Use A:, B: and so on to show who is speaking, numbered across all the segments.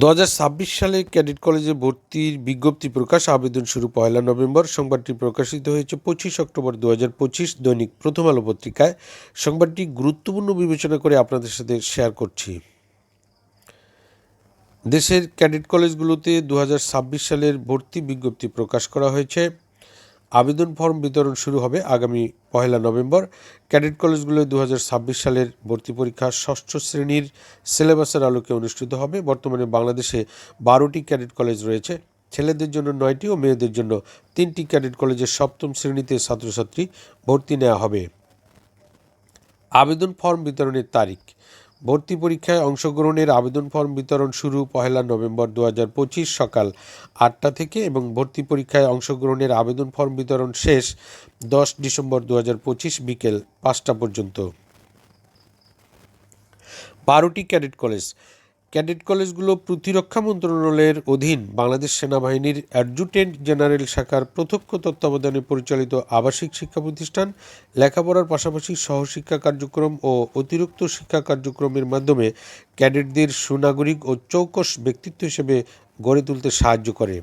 A: দু সালে ক্যাডেট কলেজে ভর্তির বিজ্ঞপ্তি প্রকাশ, আবেদন শুরু পয়লা নভেম্বর। সংবাদটি প্রকাশিত হয়েছে পঁচিশ অক্টোবর দু হাজার পঁচিশ দৈনিক প্রথম আলো পত্রিকায়। সংবাদটি গুরুত্বপূর্ণ বিবেচনা করে আপনাদের সাথে শেয়ার করছি। দেশের ক্যাডেট কলেজগুলোতে দু হাজার ছাব্বিশ সালের ভর্তি বিজ্ঞপ্তি প্রকাশ করা হয়েছে। আবেদন ফর্ম বিতরণ শুরু হবে আগামী পহেলা নভেম্বর। ক্যাডেট কলেজগুলোয় দু সালের ভর্তি পরীক্ষা ষষ্ঠ শ্রেণির সিলেবাসের আলোকে অনুষ্ঠিত হবে। বর্তমানে বাংলাদেশে বারোটি ক্যাডেট কলেজ রয়েছে। ছেলেদের জন্য নয়টি ও মেয়েদের জন্য তিনটি ক্যাডেট কলেজের সপ্তম শ্রেণীতে ছাত্রছাত্রী ভর্তি নেওয়া হবে। আবেদন ফর্ম বিতরণের তারিখ ভর্তি পরীক্ষায় অংশগ্রহণের আবেদন ফর্ম বিতরণ শুরু পহেলা নভেম্বর দু হাজার পঁচিশ সকাল আটটা থেকে এবং ভর্তি পরীক্ষায় অংশগ্রহণের আবেদন ফর্ম বিতরণ শেষ দশ ডিসেম্বর দু হাজার পঁচিশ বিকেল পাঁচটা পর্যন্ত। বারোটি ক্যাডেট কলেজ ক্যাডেট কলেজগুলো প্রতিরক্ষা মন্ত্রণালয়ের অধীন বাংলাদেশ সেনাবাহিনীর অ্যাডজুটেন্ট জেনারেল শাখার প্রত্যক্ষ তত্ত্বাবধানে পরিচালিত আবাসিক শিক্ষা প্রতিষ্ঠান, লেখাপড়ার পাশাপাশি সহশিক্ষা কার্যক্রম ও অতিরিক্ত শিক্ষা কার্যক্রমের মাধ্যমে ক্যাডেটদের সুনাগরিক ও চৌকস ব্যক্তিত্ব হিসেবে গড়ে তুলতে সাহায্য করে।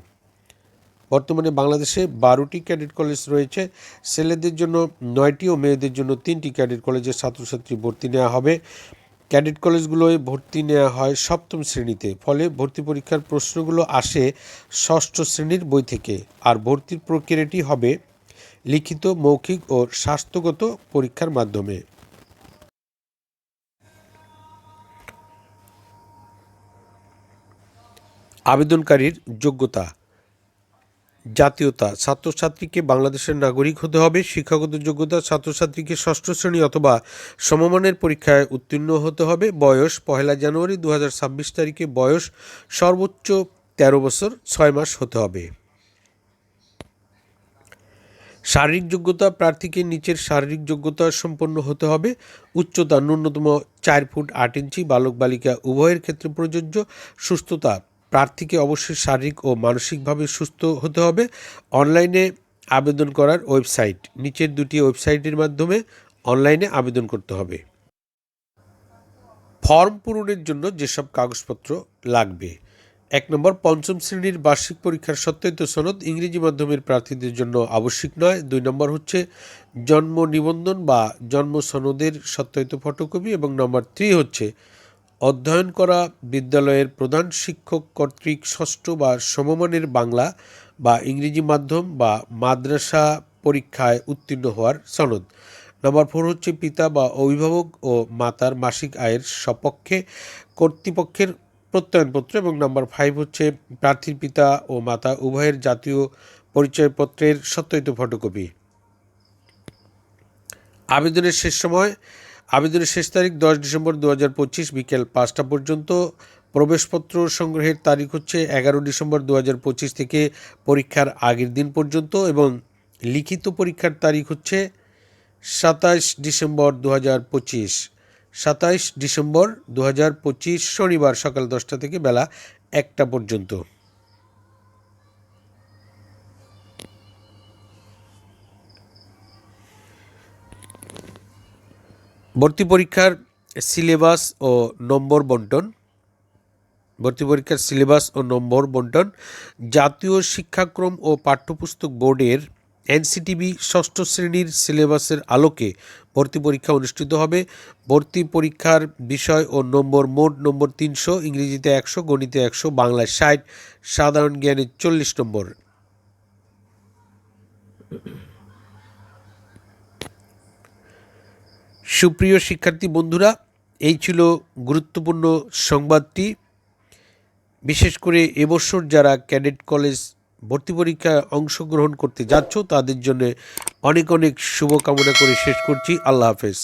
A: বর্তমানে বাংলাদেশে বারোটি ক্যাডেট কলেজ রয়েছে। ছেলেদের জন্য নয়টি ও মেয়েদের জন্য তিনটি ক্যাডেট কলেজের ছাত্রছাত্রী ভর্তি নেওয়া হবে। ক্যাডেট কলেজগুলোয় ভর্তি নেওয়া হয় সপ্তম শ্রেণীতে। ফলে ভর্তি পরীক্ষার প্রশ্নগুলো আসে ষষ্ঠ শ্রেণির বই থেকে। আর ভর্তির প্রক্রিয়াটি হবে লিখিত, মৌখিক ও স্বাস্থ্যগত পরীক্ষার মাধ্যমে। আবেদনকারীর যোগ্যতা জাতীয়তা, ছাত্রছাত্রীকে বাংলাদেশের নাগরিক হতে হবে, শিক্ষাগত যোগ্যতা ছাত্রছাত্রীকে ষষ্ঠ শ্রেণি অথবা সমমানের পরীক্ষায় উত্তীর্ণ হতে হবে। বয়স, পহেলা জানুয়ারি দু হাজার ছাব্বিশ তারিখে বয়স, সর্বোচ্চ ১৩ বছর, ছয় মাস হতে হবে। শারীরিক যোগ্যতা প্রার্থীকে নিচের শারীরিক যোগ্যতা সম্পন্ন হতে হবে। উচ্চতা, ন্যূনতম চার ফুট আট ইঞ্চি, বালক বালিকা উভয়ের ক্ষেত্রে প্রযোজ্য। সুস্থতা প্রার্থীকে অবশ্যই শারীরিক ও মানসিকভাবে সুস্থ হতে হবে। অনলাইনে আবেদন করার ওয়েবসাইট, নিচের দুটি ওয়েবসাইটের মাধ্যমে অনলাইনে আবেদন করতে হবে। ফর্ম পূরণের জন্য যেসব কাগজপত্র লাগবে। এক নম্বর, পঞ্চম শ্রেণির বার্ষিক পরীক্ষার সত্যায়িত সনদ ইংরেজি মাধ্যমের প্রার্থীদের জন্য আবশ্যিক নয়। দুই নম্বর হচ্ছে, জন্ম নিবন্ধন বা জন্ম সনদের সত্যায়িত ফটোকপি এবং নম্বর থ্রি হচ্ছে অধ্যয়ন করা বিদ্যালয়ের প্রধান শিক্ষক কর্তৃক ষষ্ঠ বা সমমানের বাংলা বা ইংরেজি মাধ্যম বা মাদ্রাসা পরীক্ষায় উত্তীর্ণ হওয়ার সনদ। নম্বর ফোর হচ্ছে পিতা বা অভিভাবক ও মাতার মাসিক আয়ের সপক্ষে কর্তৃপক্ষের প্রত্যয়নপত্র এবং নাম্বার ফাইভ হচ্ছে প্রার্থীর পিতা ও মাতা উভয়ের জাতীয় পরিচয়পত্রের সত্যায়িত ফটোকপি। আবেদনের শেষ সময় আবেদনের শেষ তারিখ দশ ডিসেম্বর দু বিকেল পাঁচটা পর্যন্ত। প্রবেশপত্র সংগ্রহের তারিখ হচ্ছে এগারো ডিসেম্বর দু থেকে পরীক্ষার আগের দিন পর্যন্ত এবং লিখিত পরীক্ষার তারিখ হচ্ছে সাতাশ ডিসেম্বর দু হাজার পঁচিশ। সাতাইশ ডিসেম্বর দু শনিবার সকাল দশটা থেকে বেলা একটা পর্যন্ত। ভর্তি পরীক্ষার সিলেবাস ও নম্বর বন্টন। ভর্তি পরীক্ষার সিলেবাস ও নম্বর বন্টন। জাতীয় শিক্ষাক্রম ও পাঠ্যপুস্তক বোর্ডের এনসিটিভি ষষ্ঠ শ্রেণির সিলেবাসের আলোকে ভর্তি পরীক্ষা অনুষ্ঠিত হবে। ভর্তি পরীক্ষার বিষয় ও নম্বর মোট নম্বর তিনশো, ইংরেজিতে একশো, গণিতে একশো, বাংলায় ষাট, সাধারণ জ্ঞানে চল্লিশ নম্বর। সুপ্রিয় শিক্ষার্থী বন্ধুরা, এই ছিল গুরুত্বপূর্ণ সংবাদটি। বিশেষ করে এবছর যারা ক্যাডেট কলেজ ভর্তি পরীক্ষায় অংশগ্রহণ করতে যাচ্ছ, তাদের জন্য অনেক অনেক শুভকামনা করে শেষ করছি। আল্লাহ হাফেজ।